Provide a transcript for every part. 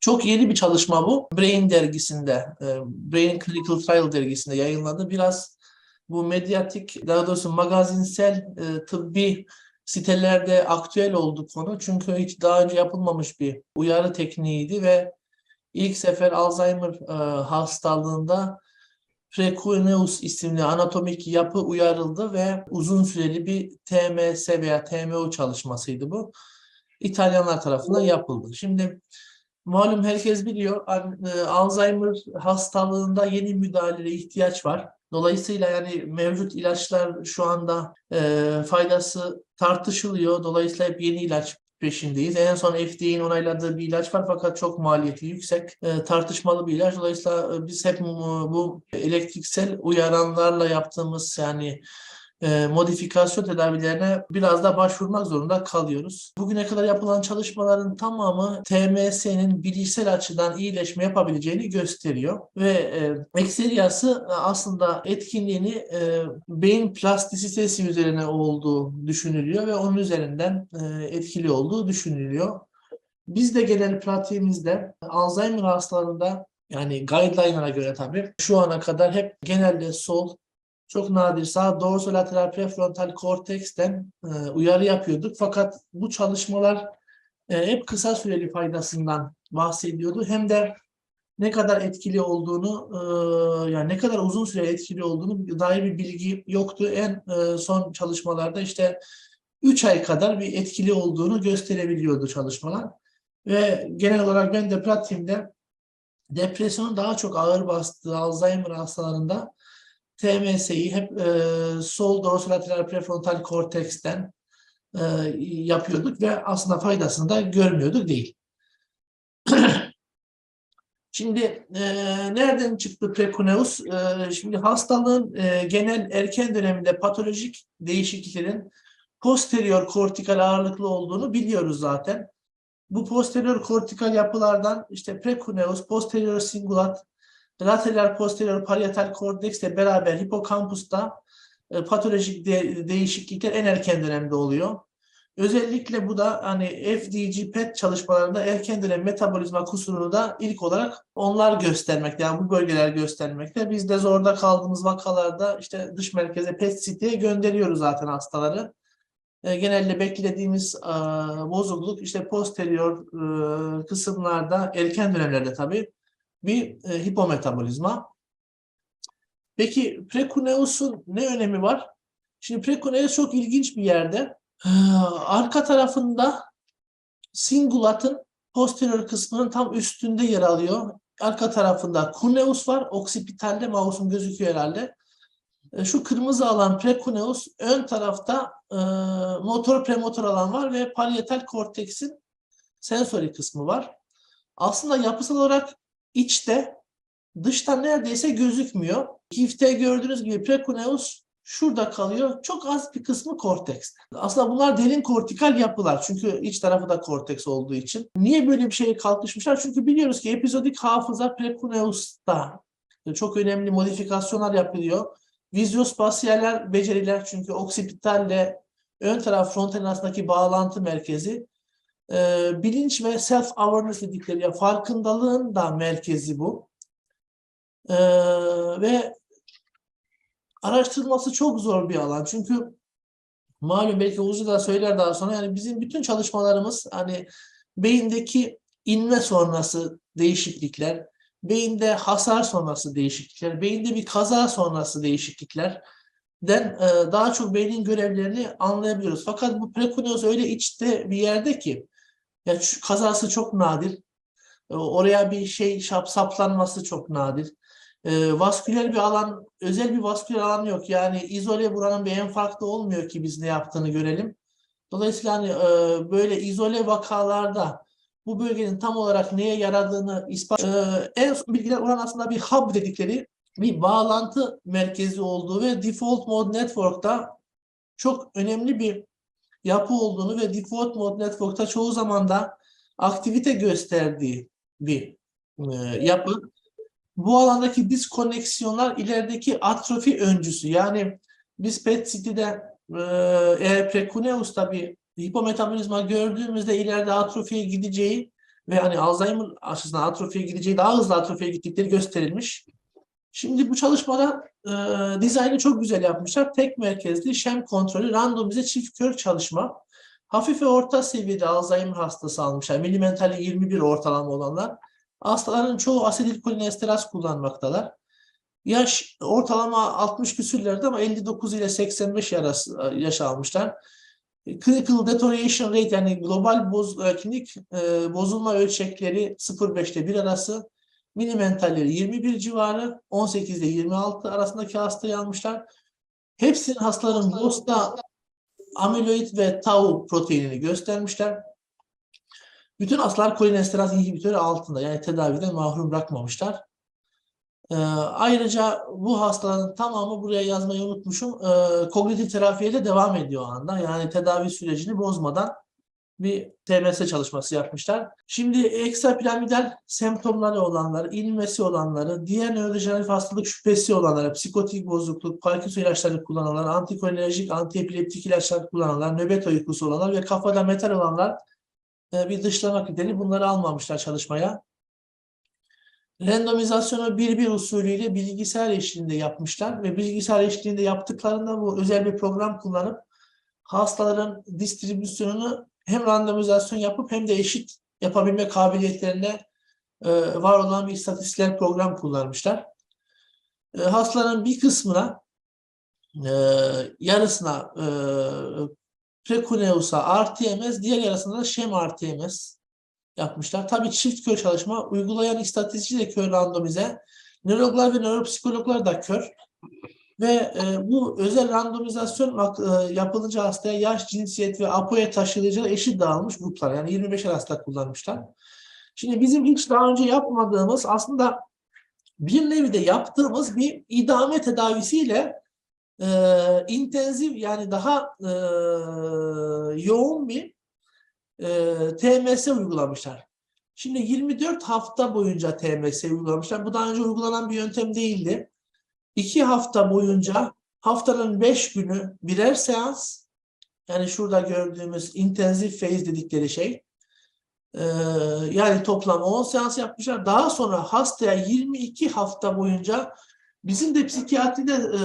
Çok yeni bir çalışma bu. Brain dergisinde, e, Brain Clinical Trial dergisinde yayınlandı. Biraz bu medyatik, daha doğrusu magazinsel e, tıbbi sitelerde aktüel oldu konu. Çünkü hiç daha önce yapılmamış bir uyarı tekniğiydi ve ilk sefer Alzheimer e, hastalığında Precuneus isimli anatomik yapı uyarıldı ve uzun süreli bir TMS veya TMO çalışmasıydı bu. İtalyanlar tarafından yapıldı. Şimdi malum herkes biliyor e, Alzheimer hastalığında yeni müdahaleye ihtiyaç var. Dolayısıyla yani mevcut ilaçlar şu anda e, faydası tartışılıyor. Dolayısıyla hep yeni ilaç peşindeyiz. En son FDA'nin onayladığı bir ilaç var fakat çok maliyeti yüksek, e, tartışmalı bir ilaç. Dolayısıyla e, biz hep bu, bu elektriksel uyaranlarla yaptığımız yani e, modifikasyon tedavilerine biraz da başvurmak zorunda kalıyoruz. Bugüne kadar yapılan çalışmaların tamamı TMS'nin bilişsel açıdan iyileşme yapabileceğini gösteriyor ve e, ekseriyası aslında etkinliğini e, beyin plastisitesi üzerine olduğu düşünülüyor ve onun üzerinden e, etkili olduğu düşünülüyor. Biz de genel pratiğimizde Alzheimer hastalarında yani guideline'lara göre tabii şu ana kadar hep genelde sol çok nadir sağ dorsolateral prefrontal korteksten e, uyarı yapıyorduk. Fakat bu çalışmalar e, hep kısa süreli faydasından bahsediyordu. Hem de ne kadar etkili olduğunu, e, yani ne kadar uzun süre etkili olduğunu dair bir bilgi yoktu. En e, son çalışmalarda işte 3 ay kadar bir etkili olduğunu gösterebiliyordu çalışmalar. Ve genel olarak ben de pratiğimde depresyonun daha çok ağır bastığı Alzheimer hastalarında TMS'yi hep e, sol dorsolateral prefrontal korteksten e, yapıyorduk ve aslında faydasını da görmüyorduk değil. Şimdi e, nereden çıktı prekuneus? E, şimdi hastalığın e, genel erken döneminde patolojik değişikliklerin posterior kortikal ağırlıklı olduğunu biliyoruz zaten. Bu posterior kortikal yapılardan işte prekuneus, posterior singulat, lateral posterior parietal korteks ile beraber hipokampusta e, patolojik de- değişiklikler en erken dönemde oluyor. Özellikle bu da hani FDG PET çalışmalarında erken dönem metabolizma kusurunu da ilk olarak onlar göstermekte. Yani bu bölgeler göstermekte. Biz de zorda kaldığımız vakalarda işte dış merkeze PET CT'ye gönderiyoruz zaten hastaları. E, genelde beklediğimiz e, bozukluk işte posterior e, kısımlarda erken dönemlerde tabii bir e, hipometabolizma. Peki prekuneus'un ne önemi var? Şimdi prekuneus çok ilginç bir yerde. Ee, arka tarafında singulatın posterior kısmının tam üstünde yer alıyor. Arka tarafında kuneus var. Oksipitalde mouse'un gözüküyor herhalde. E, Şu kırmızı alan prekuneus, ön tarafta e, motor premotor alan var ve parietal korteksin sensori kısmı var. Aslında yapısal olarak içte, dıştan neredeyse gözükmüyor. Gifte gördüğünüz gibi prekuneus şurada kalıyor. Çok az bir kısmı kortekste. Aslında bunlar derin kortikal yapılar. Çünkü iç tarafı da korteks olduğu için. Niye böyle bir şeye kalkışmışlar? Çünkü biliyoruz ki epizodik hafıza prekuneusta çok önemli modifikasyonlar yapılıyor. Vizyospasyaler beceriler çünkü oksipitalle ön taraf frontal arasındaki bağlantı merkezi e, bilinç ve self awareness dedikleri ya farkındalığın da merkezi bu. E, ve araştırılması çok zor bir alan. Çünkü malum belki Uğur da söyler daha sonra yani bizim bütün çalışmalarımız hani beyindeki inme sonrası değişiklikler, beyinde hasar sonrası değişiklikler, beyinde bir kaza sonrası değişiklikler den e, daha çok beynin görevlerini anlayabiliyoruz. Fakat bu prekuneus öyle içte bir yerde ki ya şu kazası çok nadir. E, Oraya bir şey saplanması çok nadir. E, vasküler bir alan, özel bir vasküler alan yok. Yani izole buranın bir enfarktı olmuyor ki biz ne yaptığını görelim. Dolayısıyla hani, e, böyle izole vakalarda bu bölgenin tam olarak neye yaradığını ispat e, en son bilgiler oran aslında bir hub dedikleri bir bağlantı merkezi olduğu ve default mode network'ta çok önemli bir yapı olduğunu ve default mode network'ta çoğu zaman da aktivite gösterdiği bir e, yapı. Bu alandaki diskoneksiyonlar ilerideki atrofi öncüsü. Yani biz PET-CT'de e, eğer prekuneus'ta bir hipometabolizma gördüğümüzde ileride atrofiye gideceği ve hani Alzheimer aşısına atrofiye gideceği daha hızlı atrofiye gittikleri gösterilmiş. Şimdi bu çalışmada e, dizaynı çok güzel yapmışlar. Tek merkezli şem kontrolü randomize çift kör çalışma. Hafif ve orta seviyede Alzheimer hastası almışlar. Milimentali 21 ortalama olanlar. Hastaların çoğu asetilkolinesteraz kullanmaktalar. Yaş ortalama 60 küsürlerde ama 59 ile 85 arası yaş almışlar. Clinical deterioration rate yani global boz, e, klinik e, bozulma ölçekleri 0.5'te 1 arası. Minimentalleri 21 civarı, 18 ile 26 arasındaki hastayı almışlar. Hepsinin hastaların BOS'ta amiloid ve tau proteinini göstermişler. Bütün hastalar kolinesteraz inhibitörü altında yani tedaviden mahrum bırakmamışlar. Ee, ayrıca bu hastaların tamamı buraya yazmayı unutmuşum. Ee, kognitif terapiye de devam ediyor o anda. Yani tedavi sürecini bozmadan bir TMS çalışması yapmışlar. Şimdi ekstrapiramidal semptomları olanlar, inmesi olanları, diğer nörodejeneratif hastalık şüphesi olanları, psikotik bozukluk, Parkinson ilaçları kullananlar, antikolinerjik, antiepileptik ilaçlar kullananlar, nöbet uykusu olanlar ve kafada metal olanlar e, bir dışlama kriteri bunları almamışlar çalışmaya. Randomizasyonu bir bir usulüyle bilgisayar eşliğinde yapmışlar ve bilgisayar eşliğinde yaptıklarında bu özel bir program kullanıp hastaların distribüsyonunu hem randomizasyon yapıp hem de eşit yapabilme kabiliyetlerine e, var olan bir istatistikler program kullanmışlar. E, hastaların bir kısmına e, yarısına e, Precuneus'a RTMS, diğer yarısına da Şem RTMS yapmışlar. Tabii çift kör çalışma, uygulayan istatistikçi de kör randomize, nörologlar ve nöropsikologlar da kör. Ve e, bu özel randomizasyon e, yapılınca hastaya yaş, cinsiyet ve apoya taşıyıcılığı eşit dağılmış gruplar. Yani 25 hasta kullanmışlar. Şimdi bizim hiç daha önce yapmadığımız aslında bir nevi de yaptığımız bir idame tedavisiyle e, intensif yani daha e, yoğun bir e, TMS uygulamışlar. Şimdi 24 hafta boyunca TMS uygulamışlar. Bu daha önce uygulanan bir yöntem değildi. 2 hafta boyunca haftanın 5 günü birer seans yani şurada gördüğümüz intensif phase dedikleri şey ee, yani toplam 10 seans yapmışlar. Daha sonra hastaya 22 hafta boyunca bizim de psikiyatride e,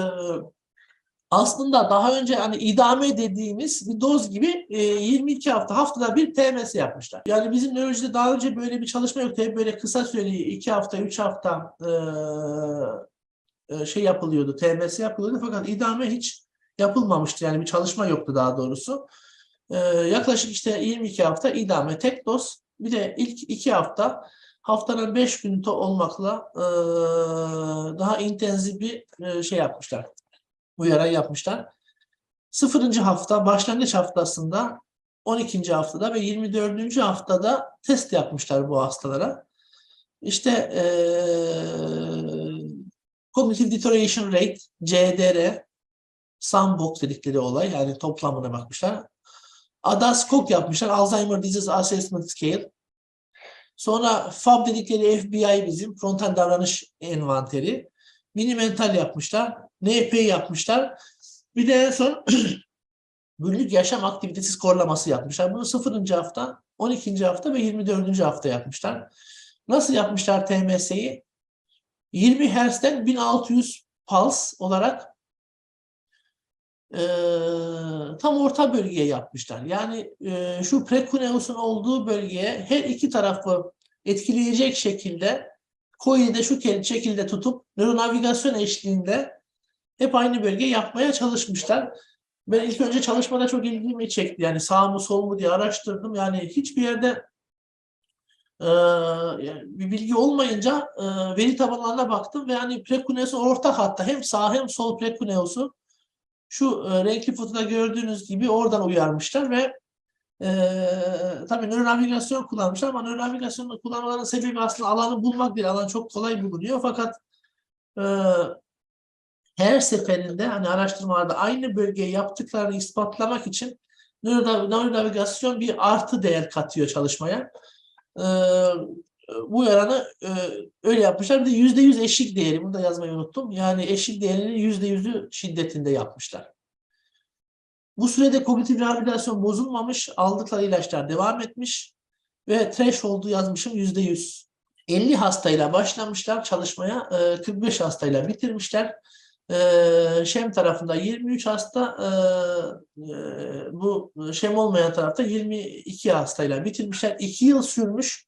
aslında daha önce hani idame dediğimiz bir doz gibi e, 22 hafta haftada bir TMS yapmışlar. Yani bizim nörolojide daha önce böyle bir çalışma yoktu. Hep böyle kısa süreli 2 hafta 3 hafta e, e, şey yapılıyordu, TMS yapılıyordu fakat idame hiç yapılmamıştı. Yani bir çalışma yoktu daha doğrusu. E, yaklaşık işte 22 hafta idame tek doz bir de ilk 2 hafta haftanın 5 günü olmakla e, daha intensif bir şey yapmışlar. Uyarı yapmışlar. 0. hafta başlangıç haftasında 12. haftada ve 24. haftada test yapmışlar bu hastalara. İşte ee, Cognitive Deterioration Rate, CDR, Sandbox dedikleri olay yani toplamına bakmışlar. ADAS-COG yapmışlar, Alzheimer Disease Assessment Scale. Sonra FAB dedikleri FBI bizim frontal davranış envanteri. Mini mental yapmışlar. NP yapmışlar. Bir de en son günlük yaşam aktivitesi skorlaması yapmışlar. Bunu 0. hafta, 12. hafta ve 24. hafta yapmışlar. Nasıl yapmışlar TMS'yi? 20 Hz'den 1600 puls olarak e, tam orta bölgeye yapmışlar. Yani e, şu prekuneus'un olduğu bölgeye her iki tarafı etkileyecek şekilde coil'i de şu şekilde tutup nöronavigasyon eşliğinde hep aynı bölge yapmaya çalışmışlar. Ben ilk önce çalışmada çok ilgimi çekti. Yani sağ mı sol mu diye araştırdım. Yani hiçbir yerde e, bir bilgi olmayınca e, veri tabanlarına baktım ve hani prekuneus'un orta hatta hem sağ hem sol prekuneus'u şu e, renkli fotoda gördüğünüz gibi oradan uyarmışlar ve e, tabii nöronavigasyon kullanmışlar ama nöronavigasyonu kullanmaların sebebi aslında alanı bulmak değil. Alan çok kolay bulunuyor fakat e, her seferinde hani araştırmalarda aynı bölgeyi yaptıklarını ispatlamak için nöronavigasyon bir artı değer katıyor çalışmaya. Ee, bu yaranı e, öyle yapmışlar. Bir de yüzde yüz eşik değeri. Bunu da yazmayı unuttum. Yani eşik değerinin yüzde yüzü şiddetinde yapmışlar. Bu sürede kognitif rehabilitasyon bozulmamış. Aldıkları ilaçlar devam etmiş. ve threshold'u yazmışım %100. 50 hastayla başlamışlar çalışmaya, e, 45 hastayla bitirmişler. E, Şem tarafında 23 hasta, e, e, bu Şem olmayan tarafta 22 hastayla bitirmişler. 2 yıl sürmüş,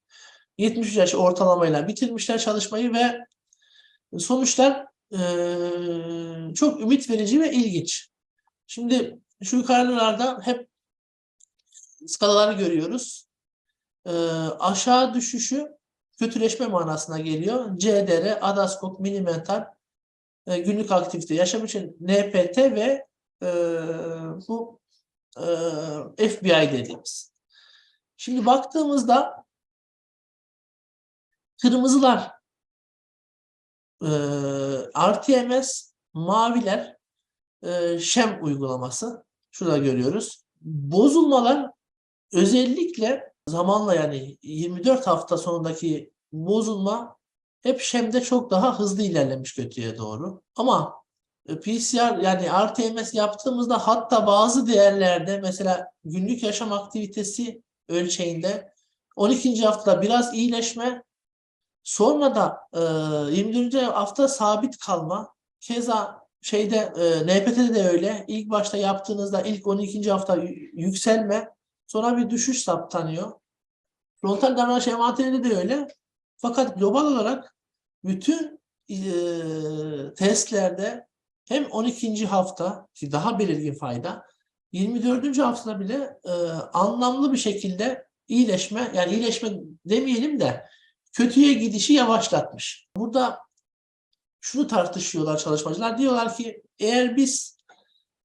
73 yaş ortalamayla bitirmişler çalışmayı ve sonuçlar e, çok ümit verici ve ilginç. Şimdi şu yukarılarda hep skalaları görüyoruz. E, aşağı düşüşü kötüleşme manasına geliyor. CDR, adaskop, minimental, e, günlük aktivite, yaşam için NPT ve e, bu e, FBI dediğimiz. Şimdi baktığımızda kırmızılar e, RTMS, maviler e, şem uygulaması. Şurada görüyoruz. Bozulmalar özellikle zamanla yani 24 hafta sonundaki bozulma hep şemde çok daha hızlı ilerlemiş kötüye doğru. Ama e, PCR yani RTMS yaptığımızda hatta bazı değerlerde mesela günlük yaşam aktivitesi ölçeğinde 12. haftada biraz iyileşme sonra da e, 24. hafta sabit kalma keza şeyde e, NPT'de de öyle ilk başta yaptığınızda ilk 12. hafta yükselme sonra bir düşüş saptanıyor. Frontal davranış envanterinde de öyle. Fakat global olarak bütün e, testlerde hem 12. hafta ki daha belirgin fayda 24. haftada bile e, anlamlı bir şekilde iyileşme yani iyileşme demeyelim de kötüye gidişi yavaşlatmış. Burada şunu tartışıyorlar çalışmacılar. Diyorlar ki eğer biz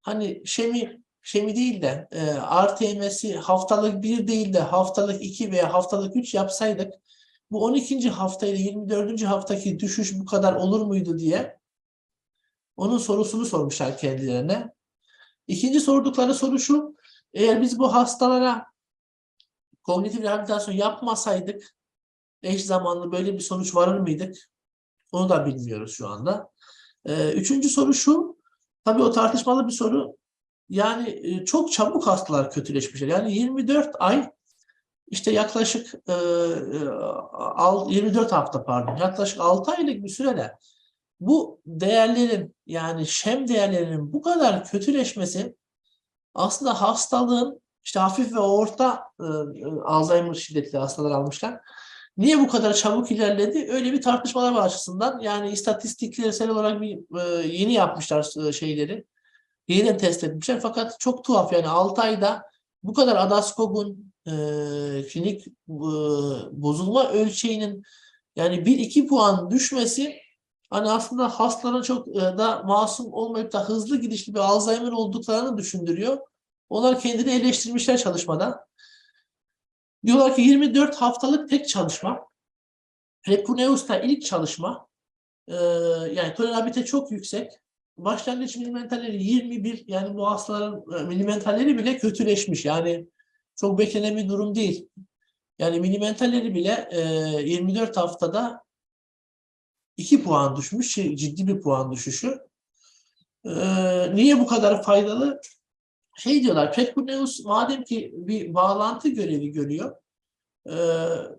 hani şemi şemi değil de e, RTMS'i haftalık 1 değil de haftalık 2 veya haftalık 3 yapsaydık bu 12. hafta ile 24. haftaki düşüş bu kadar olur muydu diye onun sorusunu sormuşlar kendilerine. İkinci sordukları soru şu. Eğer biz bu hastalara kognitif rehabilitasyon yapmasaydık eş zamanlı böyle bir sonuç varır mıydık? Onu da bilmiyoruz şu anda. Ee, üçüncü soru şu. Tabii o tartışmalı bir soru. Yani e, çok çabuk hastalar kötüleşmişler. Yani 24 ay işte yaklaşık e, e, al- 24 hafta pardon yaklaşık 6 aylık bir sürede bu değerlerin yani şem değerlerinin bu kadar kötüleşmesi aslında hastalığın işte hafif ve orta e, e, Alzheimer şiddetli hastalar almışlar. Niye bu kadar çabuk ilerledi? Öyle bir tartışmalar var açısından. Yani istatistiklersel olarak bir e, yeni yapmışlar e, şeyleri. Yeniden test etmişler. Fakat çok tuhaf yani 6 ayda bu kadar adaskopun e, klinik e, bozulma ölçeğinin yani 1-2 puan düşmesi hani aslında hastaların çok e, da masum olmayıp da hızlı gidişli bir Alzheimer olduklarını düşündürüyor. Onlar kendini eleştirmişler çalışmada. Diyorlar ki 24 haftalık tek çalışma. Prepuneus'ta ilk çalışma. e, yani tolerabilite çok yüksek. Başlangıç milimetrleri 21 yani bu hastaların e, milimetrleri bile kötüleşmiş. Yani çok beklenen bir durum değil. Yani milimetrleri bile e, 24 haftada 2 puan düşmüş. Şey, ciddi bir puan düşüşü. E, niye bu kadar faydalı? Şey diyorlar, Prepuneus madem ki bir bağlantı görevi görüyor e,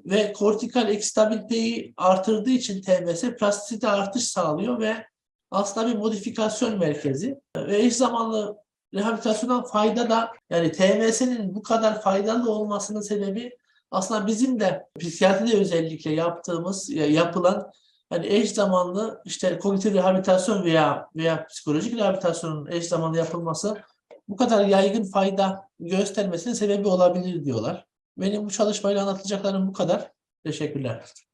ve kortikal ekstabiliteyi artırdığı için TMS plastisite artış sağlıyor ve aslında bir modifikasyon merkezi ve eş zamanlı rehabilitasyondan fayda da yani TMS'nin bu kadar faydalı olmasının sebebi aslında bizim de psikiyatride özellikle yaptığımız ya- yapılan hani eş zamanlı işte kognitif rehabilitasyon veya veya psikolojik rehabilitasyonun eş zamanlı yapılması bu kadar yaygın fayda göstermesinin sebebi olabilir diyorlar. Benim bu çalışmayla anlatacaklarım bu kadar. Teşekkürler.